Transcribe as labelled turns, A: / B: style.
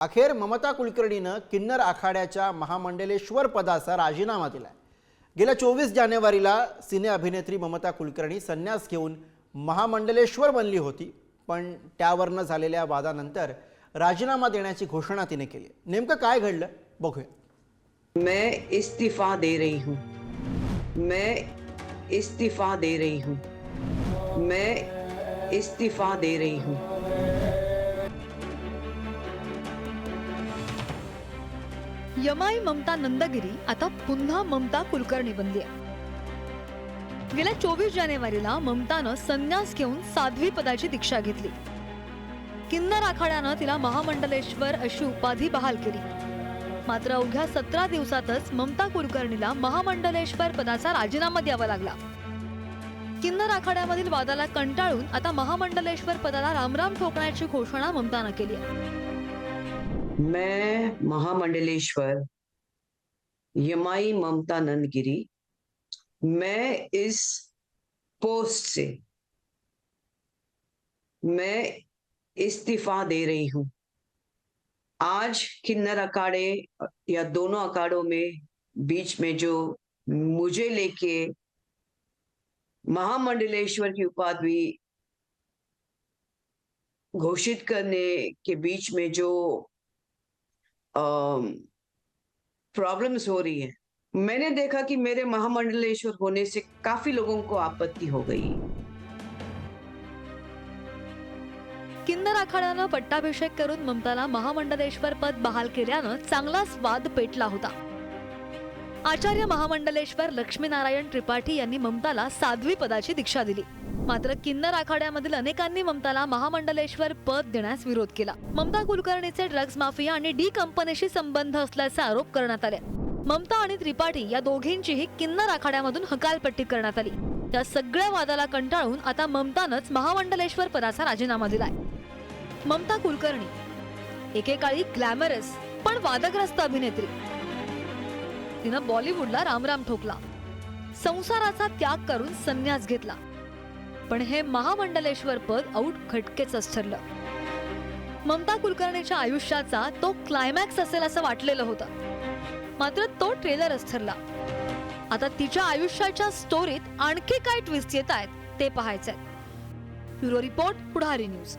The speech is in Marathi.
A: अखेर ममता कुलकर्णीनं किन्नर आखाड्याच्या महामंडलेश्वर पदाचा राजीनामा दिलाय. गेल्या चोवीस जानेवारीला सिने अभिनेत्री ममता कुलकर्णी संन्यास घेऊन महामंडलेश्वर बनली होती पण त्यावरनं झालेल्या वादानंतर राजीनामा देण्याची घोषणा तिने केली. नेमकं काय घडलं? बघूया.
B: मैं इस्तीफा दे रही हूँ. मैं इस्तीफा दे रही हूँ. मैं इस्तीफा दे रही हूँ.
C: यमाई ममता नंदगिरी आता पुन्हा ममता कुलकर्णी बनली आहे. गेल्या चोवीस जानेवारीला ममतानं संन्यास घेऊन साध्वी पदाची दीक्षा घेतली. किन्नर आखाड्यानं तिला महामंडलेश्वर अशी उपाधी बहाल केली. मात्र अवघ्या सतरा दिवसातच ममता कुलकर्णीला महामंडलेश्वर पदाचा राजीनामा द्यावा लागला. किन्नर आखाड्यामधील वादाला कंटाळून आता महामंडलेश्वर पदाला रामराम ठोकण्याची घोषणा ममतानं केली आहे.
B: मैं महामंडलेश्वर, यमाई ममता नंदगिरी, मैं इस पोस्ट से, मैं इस्तीफा दे रही हूँ। आज किन्नर अखाड़े, या दोनों अखाड़ों में बीच में जो मुझे लेके महामंडलेश्वर की उपाधि घोषित करने के बीच में जो प्रॉब्लम्स हो रही है। मैंने देखा कि मेरे महामंडलेश्वर होने से काफी लोगों को आपत्ति हो गई।
C: किन्नर आखाड्यानं पट्टाभिषेक करून ममताला महामंडलेश्वर पद बहाल केल्यानं चांगलाच वाद पेटला होता। आचार्य महामंडलेश्वर लक्ष्मीनारायण त्रिपाठी यांनी ममताला साध्वी पदाची दीक्षा दिली. मात्र किन्नर आखाड्यामधील अनेकांनी ममताला महामंडलेश्वर पद देण्यास विरोध केला. ममता कुलकर्णीचे ड्रग्ज माफिया आणि डी कंपनीशी संबंध असल्याचे आरोप करण्यात आले. ममता आणि त्रिपाठी या दोघींचीही किन्नर आखाड्यामधून हकालपट्टी करण्यात आली. त्या सगळ्या वादाला कंटाळून आता ममतानंच महामंडलेश्वर पदाचा राजीनामा दिलाय. ममता कुलकर्णी एकेकाळी ग्लॅमरस पण वादग्रस्त अभिनेत्री. तिनं बॉलिवूडला रामराम ठोकला. संसाराचा त्याग करून संन्यास घेतला. पण हे महामंडलेश्वर पद औट खटकेच ठरलं. ममता कुलकर्णीच्या आयुष्याचा तो क्लायमॅक्स असेल असं वाटलेलं होतं. मात्र तो ट्रेलरच ठरला. आता तिच्या आयुष्याच्या स्टोरीत आणखी काय ट्विस्ट येत आहेत ते पाहायचंय. Bureau report Pudhari news.